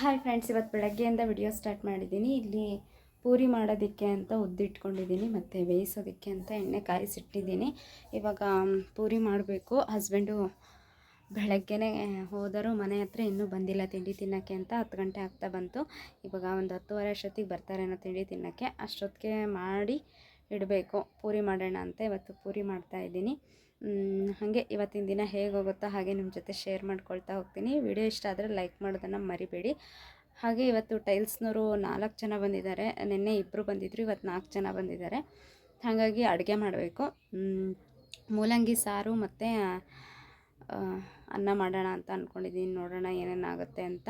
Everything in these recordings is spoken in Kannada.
ಹಾಯ್ ಫ್ರೆಂಡ್ಸ್ ಇವತ್ತು ಬೆಳಗ್ಗೆಯಿಂದ ವಿಡಿಯೋ ಸ್ಟಾರ್ಟ್ ಮಾಡಿದ್ದೀನಿ. ಇಲ್ಲಿ ಪೂರಿ ಮಾಡೋದಕ್ಕೆ ಅಂತ ಉದ್ದಿಟ್ಕೊಂಡಿದ್ದೀನಿ ಮತ್ತು ಬೇಯಿಸೋದಕ್ಕೆ ಅಂತ ಎಣ್ಣೆ ಕಾಯಿಸಿಟ್ಟಿದ್ದೀನಿ. ಇವಾಗ ಪೂರಿ ಮಾಡಬೇಕು. ಹಸ್ಬೆಂಡು ಬೆಳಗ್ಗೆನೇ ಹೋದರೂ. ಮನೆ ಹತ್ರ ಇನ್ನೂ ಬಂದಿಲ್ಲ ತಿಂಡಿ ತಿನ್ನೋಕ್ಕೆ ಅಂತ ಹತ್ತು ಗಂಟೆ ಆಗ್ತಾ ಬಂತು. ಇವಾಗ ಒಂದು ಹತ್ತುವರೆ ಅಷ್ಟೊತ್ತಿಗೆ ಬರ್ತಾರೇನೋ ತಿಂಡಿ ತಿನ್ನೋಕ್ಕೆ. ಅಷ್ಟೊತ್ತಿಗೆ ಮಾಡಿ ಇಡಬೇಕು. ಪೂರಿ ಮಾಡೋಣ ಅಂತ ಇವತ್ತು ಪೂರಿ ಮಾಡ್ತಾ ಇದ್ದೀನಿ. ಮ್, ಹಾಗೆ ಇವತ್ತಿನ ದಿನ ಹೇಗೆ ಹೋಗುತ್ತೋ ಹಾಗೆ ನಿಮ್ಮ ಜೊತೆ ಶೇರ್ ಮಾಡ್ಕೊಳ್ತಾ ಹೋಗ್ತೀನಿ. ವಿಡಿಯೋ ಇಷ್ಟ ಆದರೆ ಲೈಕ್ ಮಾಡೋದನ್ನು ಮರಿಬೇಡಿ. ಹಾಗೆ ಇವತ್ತು ಟೈಲ್ಸ್ನವರು ನಾಲ್ಕು ಜನ ಬಂದಿದ್ದಾರೆ. ನಿನ್ನೆ ಇಬ್ಬರು ಬಂದಿದ್ದರು ಇವತ್ತು ನಾಲ್ಕು ಜನ ಬಂದಿದ್ದಾರೆ. ಹಾಗಾಗಿ ಅಡುಗೆ ಮಾಡಬೇಕು. ಮೂಲಂಗಿ ಸಾರು ಮತ್ತು ಅನ್ನ ಮಾಡೋಣ ಅಂತ ಅಂದ್ಕೊಂಡಿದ್ದೀನಿ ನೋಡೋಣ ಏನೇನಾಗುತ್ತೆ ಅಂತ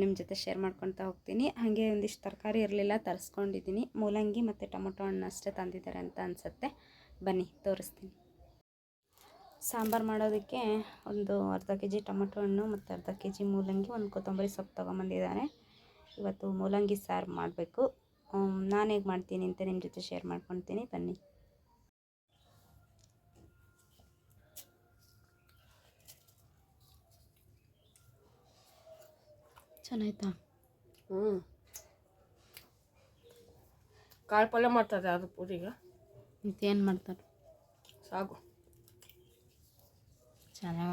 ನಿಮ್ಮ ಜೊತೆ ಶೇರ್ ಮಾಡ್ಕೊತಾ ಹೋಗ್ತೀನಿ. ಹಾಗೆ ಒಂದಿಷ್ಟು ತರಕಾರಿ ಇರಲಿಲ್ಲ ತರಿಸ್ಕೊಂಡಿದ್ದೀನಿ ಮೂಲಂಗಿ ಮತ್ತು ಟೊಮೊಟೊ ಹಣ್ಣು ಅಷ್ಟೇ ತಂದಿದ್ದಾರೆ ಅಂತ ಅನಿಸುತ್ತೆ. ಬನ್ನಿ, ತೋರಿಸ್ತೀನಿ. ಸಾಂಬಾರು ಮಾಡೋದಕ್ಕೆ ಒಂದು ಅರ್ಧ ಕೆ ಜಿ ಟೊಮೊಟೊ ಹಣ್ಣು ಮತ್ತು ಅರ್ಧ ಕೆ ಜಿ ಮೂಲಂಗಿ ಒಂದು ಕೊತ್ತಂಬರಿ ಸೊಪ್ಪು ತೊಗೊಂಬಂದಿದ್ದಾರೆ. ಇವತ್ತು ಮೂಲಂಗಿ ಸಾರು ಮಾಡಬೇಕು. ನಾನು ಹೇಗೆ ಮಾಡ್ತೀನಿ ಅಂತ ನಿಮ್ಮ ಜೊತೆ ಶೇರ್ ಮಾಡ್ಕೊತೀನಿ ಬನ್ನಿ. ಚೆನ್ನಾಯ್ತಾ? ಹ್ಞೂ ಕಾಳು ಪಲ್ಯ ಮಾಡ್ತಾರೆ ಅದು ಪೂರಿಗೆ. ಮತ್ತೇನು ಮಾಡ್ತಾರೆ? ಸಾಗು. ಚೆನ್ನಾಗಿ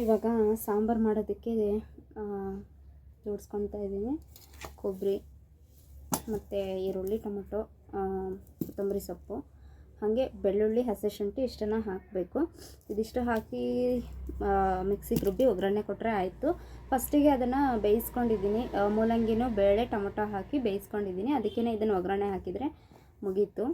ಇವಾಗ ಸಾಂಬಾರು ಮಾಡೋದಕ್ಕೆ ಜೋಡಿಸ್ಕೊತಾ ಇದ್ದೀನಿ. ಕೊಬ್ಬರಿ ಮತ್ತು ಈರುಳ್ಳಿ ಟೊಮೊಟೊ ಕೊತ್ತಂಬರಿ ಸೊಪ್ಪು. ಹಾಗೆ ಬೆಳ್ಳುಳ್ಳಿ, ಹಸಿ ಶುಂಠಿ ಇಷ್ಟನ್ನು ಹಾಕಬೇಕು. ಇದಿಷ್ಟು ಹಾಕಿ ಮಿಕ್ಸಿಗೆ ರುಬ್ಬಿ ಒಗ್ಗರಣೆ ಕೊಟ್ಟರೆ ಆಯಿತು. ಫಸ್ಟಿಗೆ ಅದನ್ನು ಬೇಯಿಸ್ಕೊಂಡಿದ್ದೀನಿ. ಮೂಲಂಗಿನೂ, ಬೇಳೆ, ಟೊಮೊಟೊ ಹಾಕಿ ಬೇಯಿಸ್ಕೊಂಡಿದ್ದೀನಿ. ಅದಕ್ಕೇ ಇದನ್ನು ಒಗ್ಗರಣೆ ಹಾಕಿದರೆ ಮುಗೀತು.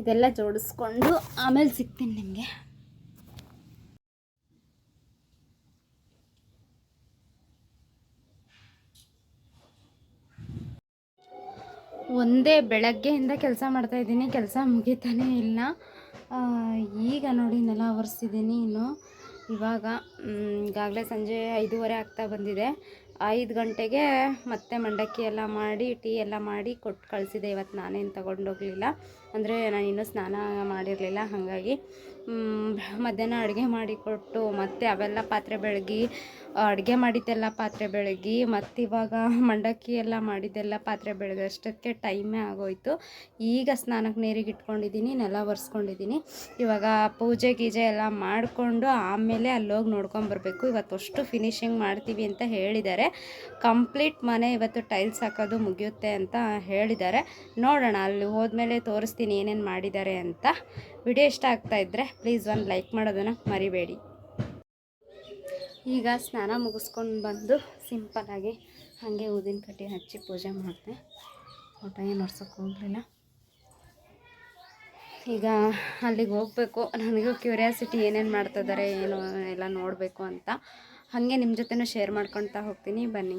ಇದೆಲ್ಲ ಜೋಡಿಸ್ಕೊಂಡು ಆಮೇಲೆ ಸಿಗ್ತೀನಿ ನಿಮಗೆ. ಒಂದೇ ಬೆಳಗ್ಗೆಯಿಂದ ಕೆಲಸ ಮಾಡ್ತಾಯಿದ್ದೀನಿ ಕೆಲಸ ಮುಗಿತಾನೇ ಇಲ್ಲ. ಈಗ ನೋಡಿ ನೆಲ ಒರೆಸಿದ್ದೀನಿ ಇನ್ನು. ಇವಾಗ ಈಗಾಗಲೇ ಸಂಜೆ ಐದೂವರೆ ಆಗ್ತಾ ಬಂದಿದೆ. ಐದು ಗಂಟೆಗೆ ಮತ್ತೆ ಮಂಡಕ್ಕಿ ಎಲ್ಲ ಮಾಡಿ, ಟೀ ಎಲ್ಲ ಮಾಡಿ ಕೊಟ್ಟು ಕಳಿಸಿದೆ. ಇವತ್ತು ನಾನೇನು ತಗೊಂಡೋಗಲಿಲ್ಲ. ಅಂದರೆ ನಾನು ಇನ್ನೂ ಸ್ನಾನ ಮಾಡಿರಲಿಲ್ಲ, ಹಾಗಾಗಿ ಮಧ್ಯಾಹ್ನ ಅಡುಗೆ ಮಾಡಿಕೊಟ್ಟು ಮತ್ತೆ ಅವೆಲ್ಲ ಪಾತ್ರೆ ಬೆಳಗಿ, ಅಡುಗೆ ಮಾಡಿದ್ದೆಲ್ಲ ಪಾತ್ರೆ ಬೆಳಗಿ, ಮತ್ತು ಇವಾಗ ಮಂಡಕ್ಕಿ ಎಲ್ಲ ಮಾಡಿದ್ದೆಲ್ಲ ಪಾತ್ರೆ ಬೆಳಗೋಷ್ಟಕ್ಕೆ ಟೈಮೇ ಆಗೋಯ್ತು. ಈಗ ಸ್ನಾನಕ್ಕೆ ನೀರಿಗೆ ಇಟ್ಕೊಂಡಿದ್ದೀನಿ, ನೆಲ ಒರೆಸ್ಕೊಂಡಿದ್ದೀನಿ. ಇವಾಗ ಪೂಜೆ ಗೀಜೆ ಎಲ್ಲ ಮಾಡಿಕೊಂಡು ಆಮೇಲೆ ಅಲ್ಲೋಗಿ ನೋಡ್ಕೊಂಬರ್ಬೇಕು. ಇವತ್ತು ಅಷ್ಟು ಫಿನಿಶಿಂಗ್ ಮಾಡ್ತೀವಿ ಅಂತ ಹೇಳಿದ್ದಾರೆ. ಕಂಪ್ಲೀಟ್ ಮನೆ ಇವತ್ತು ಟೈಲ್ಸ್ ಹಾಕೋದು ಮುಗಿಯುತ್ತೆ ಅಂತ ಹೇಳಿದ್ದಾರೆ. ನೋಡೋಣ, ಅಲ್ಲಿ ಹೋದ್ಮೇಲೆ ತೋರಿಸ್ತೀನಿ ಏನೇನು ಮಾಡಿದ್ದಾರೆ ಅಂತ. ವಿಡಿಯೋ ಇಷ್ಟ ಆಗ್ತಾ ಇದ್ದರೆ ಪ್ಲೀಸ್ ಒಂದು ಲೈಕ್ ಮಾಡೋದನ್ನು ಮರಿಬೇಡಿ. ಈಗ ಸ್ನಾನ ಮುಗಿಸ್ಕೊಂಡು ಬಂದು ಸಿಂಪಲ್ಲಾಗಿ ಹಾಗೆ ಊದಿನ ಕಟ್ಟಿ ಹಚ್ಚಿ ಪೂಜೆ ಮಾಡಿದೆ. ಊಟ ಏನು ಹೊರ್ಸೋಕೆ ಹೋಗಲಿಲ್ಲ. ಈಗ ಅಲ್ಲಿಗೆ ಹೋಗಬೇಕು. ನನಗೂ ಕ್ಯೂರಿಯಾಸಿಟಿ ಏನೇನು ಮಾಡ್ತಿದ್ದಾರೆ ಏನು ಎಲ್ಲ ನೋಡಬೇಕು ಅಂತ. ಹಾಗೆ ನಿಮ್ಮ ಜೊತೆನೂ ಶೇರ್ ಮಾಡ್ಕೊಳ್ತಾ ಹೋಗ್ತೀನಿ. ಬನ್ನಿ.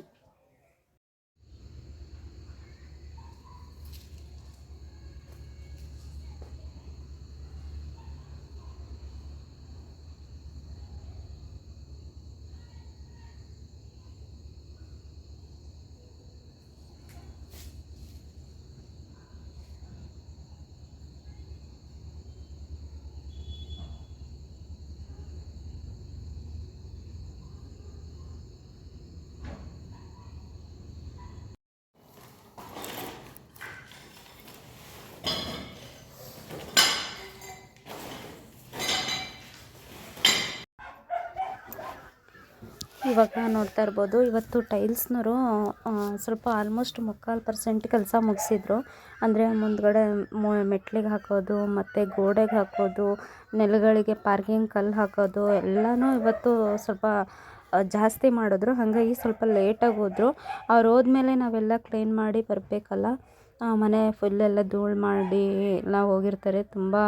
ಇವಾಗ ನೋಡ್ತಾ ಇರ್ಬೋದು, ಇವತ್ತು ಟೈಲ್ಸ್ನವರು ಸ್ವಲ್ಪ ಆಲ್ಮೋಸ್ಟ್ ಮುಕ್ಕಾಲು ಪರ್ಸೆಂಟ್ ಕೆಲಸ ಮುಗಿಸಿದ್ರು. ಅಂದರೆ ಮುಂದ್ಗಡೆ ಮೆಟ್ಲಿಗೆ ಹಾಕೋದು, ಮತ್ತು ಗೋಡೆಗೆ ಹಾಕೋದು, ನೆಲಗಳಿಗೆ ಪಾರ್ಕಿಂಗ್ ಕಲ್ಲು ಹಾಕೋದು, ಎಲ್ಲನೂ ಇವತ್ತು ಸ್ವಲ್ಪ ಜಾಸ್ತಿ ಮಾಡಿದ್ರು. ಹಾಗಾಗಿ ಸ್ವಲ್ಪ ಲೇಟಾಗಿ ಹೋದರು. ಅವ್ರು ಹೋದ್ಮೇಲೆ ನಾವೆಲ್ಲ ಕ್ಲೀನ್ ಮಾಡಿ ಬರಬೇಕಲ್ಲ. ಮನೆ ಫುಲ್ಲೆಲ್ಲ ಧೂಳು ಮಾಡಿ ಎಲ್ಲ ಹೋಗಿರ್ತಾರೆ. ತುಂಬಾ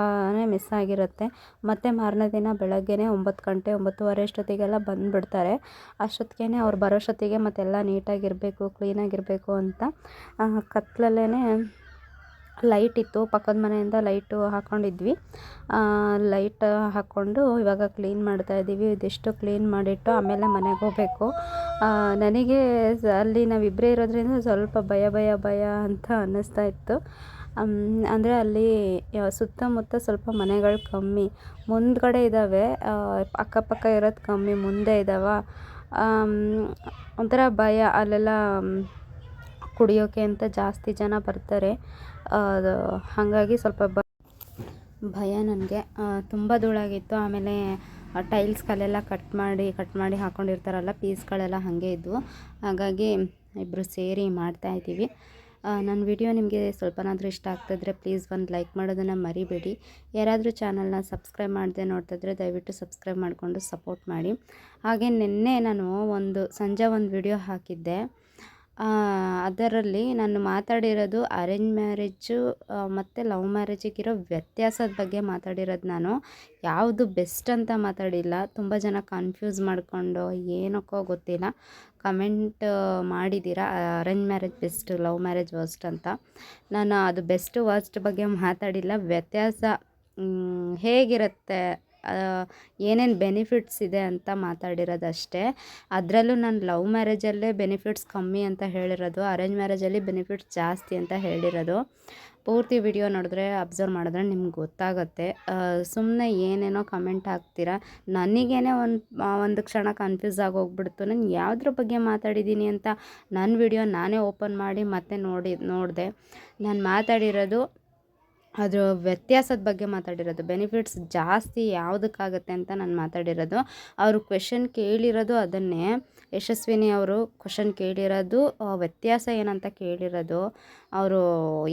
ಮಿಸ್ ಆಗಿರುತ್ತೆ. ಮತ್ತು ಮಾರನೇ ದಿನ ಬೆಳಗ್ಗೆನೇ ಒಂಬತ್ತು ಗಂಟೆ, ಒಂಬತ್ತುವರೆ ಅಷ್ಟೊತ್ತಿಗೆಲ್ಲ ಬಂದುಬಿಡ್ತಾರೆ. ಅಷ್ಟೊತ್ತಿಗೆ ಅವ್ರು ಬರೋಷ್ಟೊತ್ತಿಗೆ ಮತ್ತೆಲ್ಲ ನೀಟಾಗಿರಬೇಕು ಕ್ಲೀನಾಗಿರಬೇಕು ಅಂತ ಕತ್ಲಲ್ಲೇ ಲೈಟ್ ಇತ್ತು. ಪಕ್ಕದ ಮನೆಯಿಂದ ಲೈಟು ಹಾಕ್ಕೊಂಡಿದ್ವಿ ಲೈಟ್ ಹಾಕ್ಕೊಂಡು ಇವಾಗ ಕ್ಲೀನ್ ಮಾಡ್ತಾ ಇದ್ದೀವಿ. ಇದಿಷ್ಟು ಕ್ಲೀನ್ ಮಾಡಿಟ್ಟು ಆಮೇಲೆ ಮನೆಗೆ ಹೋಗಬೇಕು. ನನಗೆ ಅಲ್ಲಿ ನಾವಿಬ್ಬರೇ ಇರೋದ್ರಿಂದ ಸ್ವಲ್ಪ ಭಯ ಭಯ ಭಯ ಅಂತ ಅನ್ನಿಸ್ತಾ ಇತ್ತು. ಅಂದರೆ ಅಲ್ಲಿ ಸುತ್ತಮುತ್ತ ಸ್ವಲ್ಪ ಮನೆಗಳು ಕಮ್ಮಿ. ಮುಂದ್ಗಡೆ ಇದ್ದಾವೆ. ಅಕ್ಕಪಕ್ಕ ಇರೋದು ಕಮ್ಮಿ. ಮುಂದೆ ಇದ್ದಾವ ಒಂಥರ ಭಯ. ಅಲ್ಲೆಲ್ಲ ಕುಡಿಯೋಕೆ ಅಂತ ಜಾಸ್ತಿ ಜನ ಬರ್ತಾರೆ. ಅದು, ಹಾಗಾಗಿ ಸ್ವಲ್ಪ ಬ, ಭಯ ನನಗೆ. ತುಂಬ ಧೂಳಾಗಿತ್ತು. ಆಮೇಲೆ ಟೈಲ್ಸ್ ಕಲ್ಲೆಲ್ಲ ಕಟ್ ಮಾಡಿ ಕಟ್ ಮಾಡಿ ಹಾಕ್ಕೊಂಡಿರ್ತಾರಲ್ಲ ಪೀಸ್ಗಳೆಲ್ಲ ಹಾಗೆ ಇದ್ವು. ಹಾಗಾಗಿ ಇಬ್ಬರು ಸೇರಿ ಮಾಡ್ತಾ ಇದ್ದೀವಿ. ನನ್ನ ವಿಡಿಯೋ ನಿಮಗೆ ಸ್ವಲ್ಪನಾದರೂ ಇಷ್ಟ ಆಗ್ತಿದ್ರೆ ಪ್ಲೀಸ್ ಒಂದು ಲೈಕ್ ಮಾಡೋದನ್ನು ಮರಿಬೇಡಿ. ಯಾರಾದರೂ ಚಾನಲ್ನ ಸಬ್ಸ್ಕ್ರೈಬ್ ಮಾಡದೆ ನೋಡ್ತಿದ್ರೆ ದಯವಿಟ್ಟು ಸಬ್ಸ್ಕ್ರೈಬ್ ಮಾಡಿಕೊಂಡು ಸಪೋರ್ಟ್ ಮಾಡಿ. ಹಾಗೆ ನಿನ್ನೆ ನಾನು ಒಂದು, ಸಂಜೆ ಒಂದು ವಿಡಿಯೋ ಹಾಕಿದ್ದೆ. ಅದರಲ್ಲಿ ನಾನು ಮಾತಾಡಿರೋದು ಅರೇಂಜ್ ಮ್ಯಾರೇಜು ಮತ್ತು ಲವ್ ಮ್ಯಾರೇಜಿಗಿರೋ ವ್ಯತ್ಯಾಸದ ಬಗ್ಗೆ ಮಾತಾಡಿರೋದು ನಾನು. ಯಾವುದು ಬೆಸ್ಟ್ ಅಂತ ಮಾತಾಡಿಲ್ಲ. ತುಂಬ ಜನ ಕನ್ಫ್ಯೂಸ್ ಮಾಡಿಕೊಂಡು ಏನಕ್ಕೋ ಗೊತ್ತಿಲ್ಲ. ಕಮೆಂಟ್ ಮಾಡಿದ್ದೀರಾ arrange marriage best, love marriage worst ಅಂತ. ನಾನು ಅದು ಬೆಸ್ಟ್, ವರ್ಸ್ಟ್ ಬಗ್ಗೆ ಮಾತಾಡಿಲ್ಲ. ವ್ಯತ್ಯಾಸ ಹೇಗಿರುತ್ತೆ? ಏನೇನು ಬೆನಿಫಿಟ್ಸ್ ಇದೆ ಅಂತ ಮಾತಾಡಿರೋದಷ್ಟೇ. ಅದರಲ್ಲೂ ನಾನು ಲವ್ ಮ್ಯಾರೇಜಲ್ಲೇ ಬೆನಿಫಿಟ್ಸ್ ಕಮ್ಮಿ ಅಂತ ಹೇಳಿರೋದು ಅರೇಂಜ್ ಮ್ಯಾರೇಜಲ್ಲಿ ಬೆನಿಫಿಟ್ಸ್ ಜಾಸ್ತಿ ಅಂತ ಹೇಳಿರೋದು. ಪೂರ್ತಿ ವಿಡಿಯೋ ನೋಡಿದ್ರೆ ಅಬ್ಸರ್ವ್ ಮಾಡಿದ್ರೆ ನಿಮ್ಗೆ ಗೊತ್ತಾಗುತ್ತೆ. ಸುಮ್ಮನೆ ಏನೇನೋ ಕಮೆಂಟ್ ಹಾಕ್ತೀರಾ? ನನಗೇನೆ ಒಂದು ಒಂದು ಕ್ಷಣ ಕನ್ಫ್ಯೂಸ್ ಆಗಿ ಹೋಗ್ಬಿಡ್ತು ನಾನು ಯಾವುದ್ರ ಬಗ್ಗೆ ಮಾತಾಡಿದ್ದೀನಿ ಅಂತ ನನ್ನ ವಿಡಿಯೋ ನಾನೇ ಓಪನ್ ಮಾಡಿ ಮತ್ತೆ ನೋಡಿ, ನೋಡಿದೆ. ನಾನು ಮಾತಾಡಿರೋದು ಅದ್ರ ವ್ಯತ್ಯಾಸದ ಬಗ್ಗೆ ಮಾತಾಡಿರೋದು ಬೆನಿಫಿಟ್ಸ್ ಜಾಸ್ತಿ ಯಾವುದಕ್ಕಾಗತ್ತೆ ಅಂತ ನಾನು ಮಾತಾಡಿರೋದು. ಅವರು ಕ್ವೆಶನ್ ಕೇಳಿರೋದು ಅದನ್ನೇ, ಯಶಸ್ವಿನಿ ಅವರು ಕ್ವಶನ್ ಕೇಳಿರೋದು ವ್ಯತ್ಯಾಸ ಏನಂತ ಕೇಳಿರೋದು, ಅವರು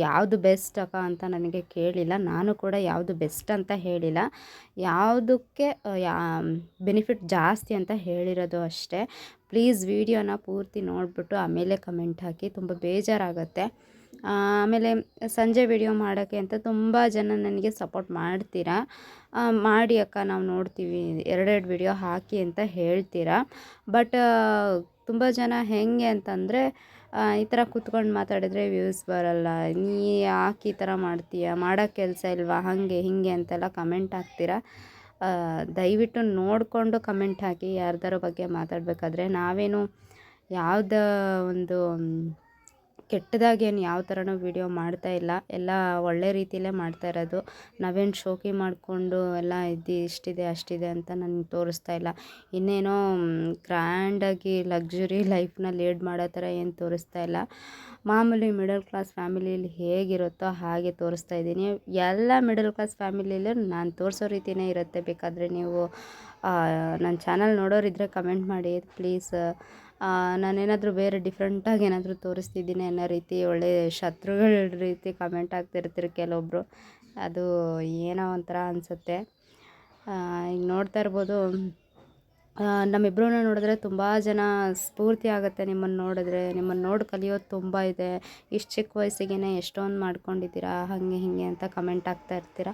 ಯಾವುದು ಬೆಸ್ಟ್ ಅಕ್ಕ ಅಂತ ನನಗೆ ಕೇಳಿಲ್ಲ, ನಾನು ಕೂಡ ಯಾವುದು ಬೆಸ್ಟ್ ಅಂತ ಹೇಳಿಲ್ಲ. ಯಾವುದಕ್ಕೆ ಯಾ ಬೆನಿಫಿಟ್ ಜಾಸ್ತಿ ಅಂತ ಹೇಳಿರೋದು ಅಷ್ಟೇ. ಪ್ಲೀಸ್ ವಿಡಿಯೋನ ಪೂರ್ತಿ ನೋಡಿಬಿಟ್ಟು ಆಮೇಲೆ ಕಮೆಂಟ್ ಹಾಕಿ, ತುಂಬ ಬೇಜಾರಾಗುತ್ತೆ. ಆಮೇಲೆ ಸಂಜೆ ವಿಡಿಯೋ ಮಾಡೋಕ್ಕೆ ಅಂತ ತುಂಬ ಜನ ನನಗೆ ಸಪೋರ್ಟ್ ಮಾಡ್ತೀರಾ? ಮಾಡಿ ಅಕ್ಕ, ನಾವು ನೋಡ್ತೀವಿ. ಎರಡೆರಡು ವಿಡಿಯೋ ಹಾಕಿ ಅಂತ ಹೇಳ್ತೀರಾ? ಬಟ್ ತುಂಬ ಜನ ಹೆಂಗೆ ಅಂತಂದರೆ ಈ ಥರ ಕೂತ್ಕೊಂಡು ಮಾತಾಡಿದರೆ ವ್ಯೂಸ್ ಬರಲ್ಲ. ನೀ ಹಾಕಿ ಈ ಥರ ಮಾಡ್ತೀಯ? ಮಾಡೋ ಕೆಲಸ ಇಲ್ವಾ? ಹಾಗೆ, ಹೀಗೆ ಅಂತೆಲ್ಲ ಕಮೆಂಟ್ ಹಾಕ್ತೀರಾ? ದಯವಿಟ್ಟು ನೋಡಿಕೊಂಡು ಕಮೆಂಟ್ ಹಾಕಿ ಯಾರ್ದಾರ ಬಗ್ಗೆ ಮಾತಾಡಬೇಕಾದ್ರೆ ನಾವೇನು ಯಾವುದೋ ಒಂದು ಕೆಟ್ಟದಾಗೇನು ಯಾವ ಥರನೂ ವಿಡಿಯೋ ಮಾಡ್ತಾ ಇಲ್ಲ. ಎಲ್ಲ ಒಳ್ಳೆ ರೀತಿಯಲ್ಲೇ ಮಾಡ್ತಾ ಇರೋದು. ನಾವೇನು ಶೋಕಿ ಮಾಡಿಕೊಂಡು ಎಲ್ಲ ಇದು ಇಷ್ಟಿದೆ, ಅಷ್ಟಿದೆ ಅಂತ ನಾನು ತೋರಿಸ್ತಾ ಇಲ್ಲ. ಇನ್ನೇನೋ ಗ್ರ್ಯಾಂಡಾಗಿ ಲಕ್ಸುರಿ ಲೈಫ್ನ ಲೀಡ್ ಮಾಡೋ ಥರ ಏನು ತೋರಿಸ್ತಾ ಇಲ್ಲ. ಮಾಮೂಲಿ ಮಿಡಲ್ ಕ್ಲಾಸ್ ಫ್ಯಾಮಿಲಿಯಲ್ಲಿ ಹೇಗಿರುತ್ತೋ ಹಾಗೆ ತೋರಿಸ್ತಾ ಇದ್ದೀನಿ. ಎಲ್ಲ ಮಿಡಲ್ ಕ್ಲಾಸ್ ಫ್ಯಾಮಿಲಿಯಲ್ಲೂ ನಾನು ತೋರಿಸೋ ರೀತಿಯೇ ಇರುತ್ತೆ. ಬೇಕಾದರೆ ನೀವು ನನ್ನ ಚಾನಲ್ ನೋಡೋರಿದ್ದರೆ ಕಮೆಂಟ್ ಮಾಡಿ. ಪ್ಲೀಸ್ ನಾನೇನಾದರೂ ಬೇರೆ ಡಿಫ್ರೆಂಟಾಗಿ ಏನಾದರೂ ತೋರಿಸ್ತಿದ್ದೀನಿ ಅನ್ನೋ ರೀತಿ ಒಳ್ಳೆಯ ಶತ್ರುಗಳ ರೀತಿ ಕಮೆಂಟ್ ಹಾಕ್ತಿರ್ತಾರೆ ಕೆಲವೊಬ್ಬರು ಅದು ಏನೋ ಒಂಥರ ಅನಿಸುತ್ತೆ. ಈಗ ನೋಡ್ತಾ ಇರ್ಬೋದು ನಮ್ಮಿಬ್ಬರನ್ನ ನೋಡಿದ್ರೆ ತುಂಬ ಜನ ಸ್ಫೂರ್ತಿ ಆಗುತ್ತೆ ನಿಮ್ಮನ್ನು ನೋಡಿದ್ರೆ. ನಿಮ್ಮನ್ನು ನೋಡಿ ಕಲಿಯೋದು ತುಂಬ ಇದೆ. ಇಷ್ಟು ಚಿಕ್ಕ ವಯಸ್ಸಿಗೆ ಎಷ್ಟೊಂದು ಮಾಡ್ಕೊಂಡಿದ್ದೀರಾ, ಹಾಗೆ ಹೀಗೆ ಅಂತ ಕಮೆಂಟ್ ಆಗ್ತಾ ಇರ್ತೀರ.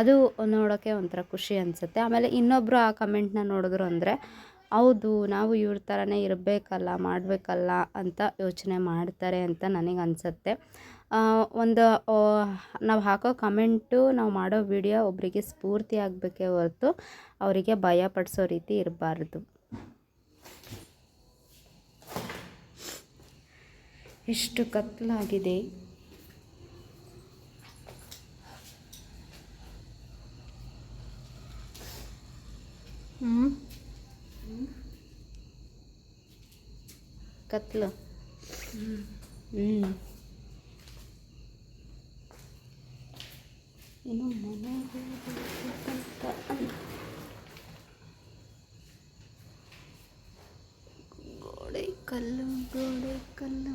ಅದು ನೋಡೋಕ್ಕೆ ಒಂಥರ ಖುಷಿ ಅನಿಸುತ್ತೆ. ಆಮೇಲೆ ಇನ್ನೊಬ್ಬರು ಆ ಕಮೆಂಟ್ನ ನೋಡಿದ್ರು ಅಂದರೆ ಹೌದು, ನಾವು ಇವ್ರ ಥರನೇ ಇರಬೇಕಲ್ಲ, ಮಾಡಬೇಕಲ್ಲ ಅಂತ ಯೋಚನೆ ಮಾಡ್ತಾರೆ ಅಂತ ನನಗೆ ಅನಿಸುತ್ತೆ. ಒಂದು ನಾವು ಹಾಕೋ ಕಮೆಂಟು, ನಾವು ಮಾಡೋ ವಿಡಿಯೋ ಒಬ್ಬರಿಗೆ ಸ್ಫೂರ್ತಿ ಆಗಬೇಕೇ ಹೊರತು ಅವರಿಗೆ ಭಯ ಪಡಿಸೋ ರೀತಿ ಇರಬಾರ್ದು. ಎಷ್ಟು ಕತ್ತಲಾಗಿದೆ ಹ್ಞೂ ಕತ್ಲು ಹ್ಞೂ ಇನ್ನು ಮನೆಗೆ ಹೋಗ್ಬೇಕಂತ ಅಂದ್- ಗೋಡೆ ಕಲ್ಲು ಗೋಡೆ ಕಲ್ಲು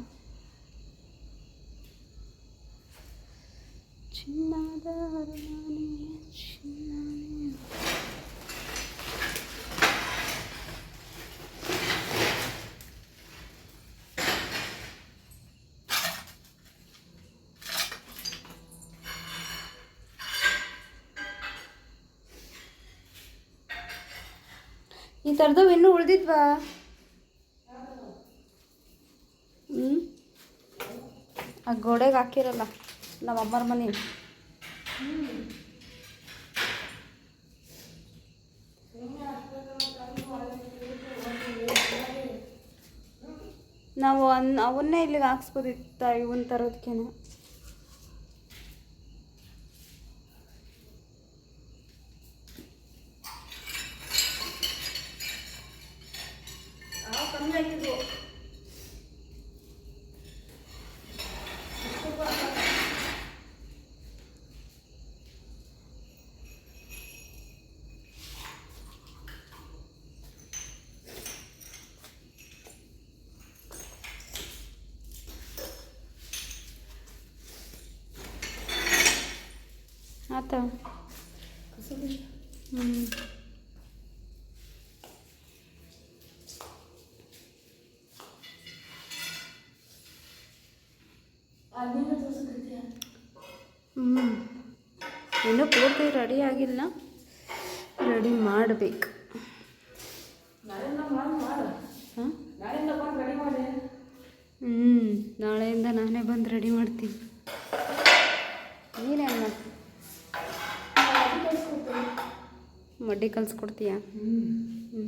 ಚಿನ್ನದ ಅರಮನೆ ಈ ಥರದವು ಇನ್ನೂ ಉಳ್ದಿದ್ವಾ? ಹ್ಞೂ ಆ ಗೋಡೆಗೆ ಹಾಕಿರಲ್ಲ ನಮ್ಮ ಅಮ್ಮರ ಮನೆ. ನಾವು ಅನ್, ಅವನ್ನೇ ಇಲ್ಲಿಗೆ ಹಾಕ್ಸ್ಬೋದಿತ್ತ ಇವನ್ ತರೋದಕ್ಕೇನೆ ಆತ ಹ್ಞೂ ಇನ್ನೂ ಪೂರ್ತಿ ರೆಡಿ ಆಗಿಲ್ಲ. ರೆಡಿ ಮಾಡಬೇಕು. ಹ್ಞೂ ನಾಳೆಯಿಂದ ನಾನೇ ಬಂದು ರೆಡಿ ಮಾಡ್ತೀನಿ. ನೀನೇನು ಮಾಡ್ತೀನಿ ಮಡ್ಡಿ ಕಲಿಸ್ಕೊಡ್ತೀಯಾ? ಹ್ಞೂ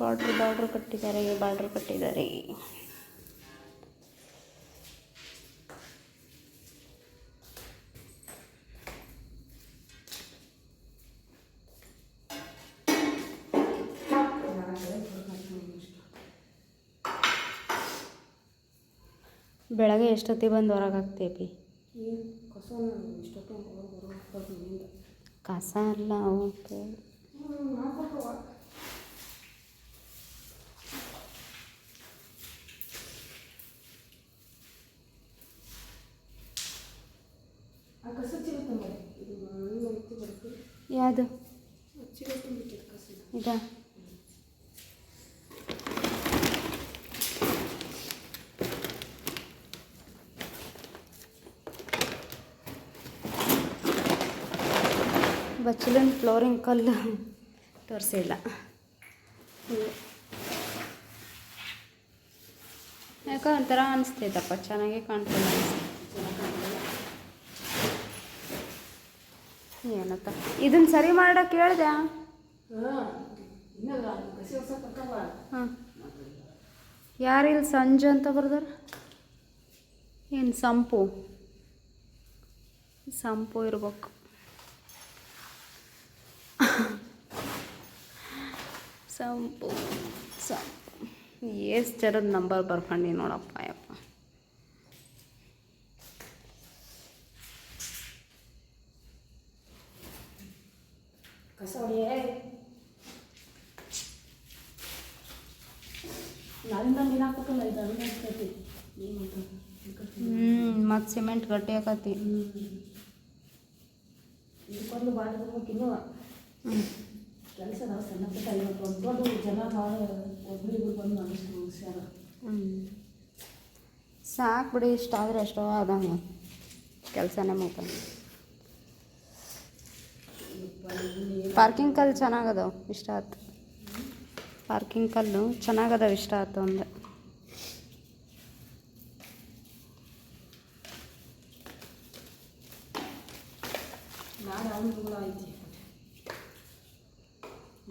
ಬಾರ್ಡ್ರ್ ಬಾರ್ಡ್ರ್ ಕಟ್ಟಿದ್ದಾರೆ ಬಾರ್ಡ್ರ್ ಕಟ್ಟಿದ್ದಾರೆ. ಬೆಳಗ್ಗೆ ಎಷ್ಟೊತ್ತಿಗೆ ಬಂದು ಹೊರಗೆ ಹಾಕ್ತೀವಿ ಕಸ ಅಲ್ಲ ಓಕೆ. ಯಾವುದು? ಇದಾ ಬಚ್ಚಲಿನ ಫ್ಲೋರಿಂಗ್ ಕಲ್ಲು. ತೋರಿಸಿಲ್ಲ. ಯಾಕೋ ಒಂಥರ ಅನಿಸ್ತೈತಪ್ಪ ಚೆನ್ನಾಗಿ ಕಾಣ್ತಿಲ್ಲ. ಏನಪ್ಪ? ಇದನ್ನ ಸರಿ ಮಾಡಕ್ಕೆ ಹೇಳಿದೆ. ಹಾಂ. ಯಾರಿಲ್ಲ ಸಂಜೆ ಅಂತ ಬರ್ದಾರ? ಏನು ಸಂಪು? ಸಂಪು ಇರ್ಬೇಕು. ಸಂಪು ಸಂಪು ಎಷ್ಟು ಜನದ ನಂಬರ್ ಬರ್ಕೊಂಡು ನೋಡಪ್ಪ ಯಪ್ಪ ಹ್ಞೂ ಮತ್ತು ಸಿಮೆಂಟ್ ಗಟ್ಟಿ ಇನ್ನೂ. ಹ್ಞೂ ಕೆಲಸ ನಾವು ಸಣ್ಣ ಪುಟ್ಟ ಇವತ್ತು ಒಂದು ದೊಡ್ಡ ಜನ ಭಾಳ ಒಬ್ರಿಬ್ರು ಬಂದು ಅನಿಸ್ತು ಮುಗಿಸ್ಯಾರ ಹ್ಞೂ ಸಾಕು ಬಿಡಿ ಇಷ್ಟ ಆದರೆ ಎಷ್ಟೋ ಆದಂಗೆ ಕೆಲಸನೇ ಮುಗ್ದ ಪಾರ್ಕಿಂಗ್ ಕಲ್ಲು ಚೆನ್ನಾಗದಾವ ಇಷ್ಟ ಆಯ್ತು ಪಾರ್ಕಿಂಗ್ ಕಲ್ಲು ಚೆನ್ನಾಗದಾವ ಇಷ್ಟ ಆಯ್ತು ಅಂದೆ ನಾಳೆ ಅವನಿಗಳ ಐತಿ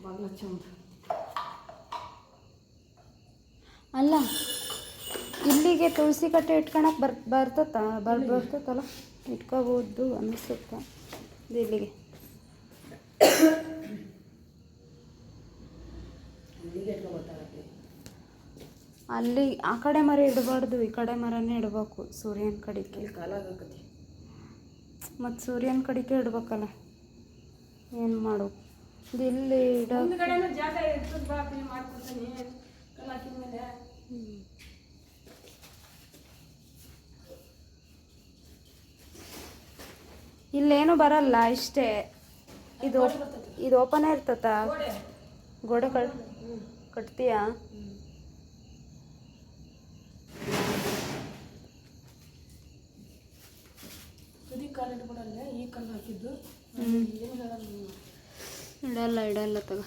ಬಾಗಿಲು ಚಂದ ಅಲ್ಲ ಇಲ್ಲಿಗೆ ತುಳಸಿ ಕಟ್ಟೆ ಇಟ್ಕೊಳಕ್ಕೆ ಬರ್ ಬರ್ತತ್ತ? ಬರ್ ಬರ್ತತಲ್ಲ ಇಟ್ಕೋಬೋದು ಅನಿಸುತ್ತೆ. ಇದು ಇಲ್ಲಿಗೆ. ಅಲ್ಲಿ ಆ ಕಡೆ ಮರ ಇಡಬಾರ್ದು ಈ ಕಡೆ ಮರನೇ ಇಡಬೇಕು ಸೂರ್ಯನ ಕಡೆಗೆ ಮತ್ತು ಸೂರ್ಯನ ಕಡೆಗೆ ಇಡ್ಬೇಕಲ್ಲ ಏನು ಮಾಡು ಇದು ಇಲ್ಲಿ ಇಡ ಮುಂದ್ಗಡೆನೂ ಜಾಗ ಇರ್ತದ ಬಾ ಪೇ ಮಾಡ್ಕೊಡ್ತೀನಿ ಕಲ್ಲ ಹಾಕಿದ ಮೇಲೆ ಇಲ್ಲೇನು ಬರಲ್ಲ ಇಷ್ಟೇ. ಇದು ಇದು ಓಪನ್ ಇರ್ತತ ಗೋಡೆ. ಕಟ್ ಕಟ್ತೀಯಾ? ಈ ಕಲ್ಲು ಹಾಕಿದ್ದು ಹ್ಮ್. ಏನು ಹೇಳಲ್ಲ ನೀವು. ಇಡಲ್ಲ ಇಡಲ್ಲ ತಗ.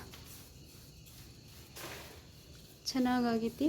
ಚೆನ್ನಾಗಾಗೈತಿ?